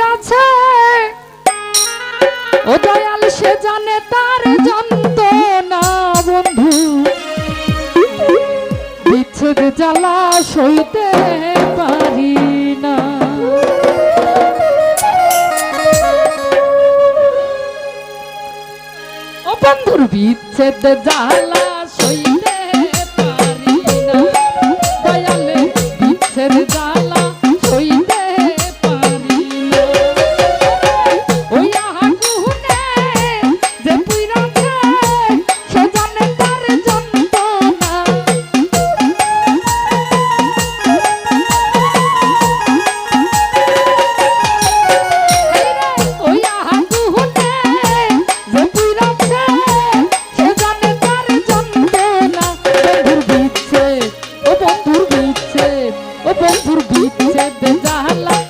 পুইরাছে ও দয়াল, সে জানে তার যন্ত্রণা, বন্ধু। বিচ্ছেদ জ্বালা সইতে পারি না। ও বন্ধুর বিচ্ছেদ জ্বালা সইতে যেতে চাহলা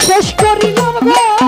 শেষ করিলাম গো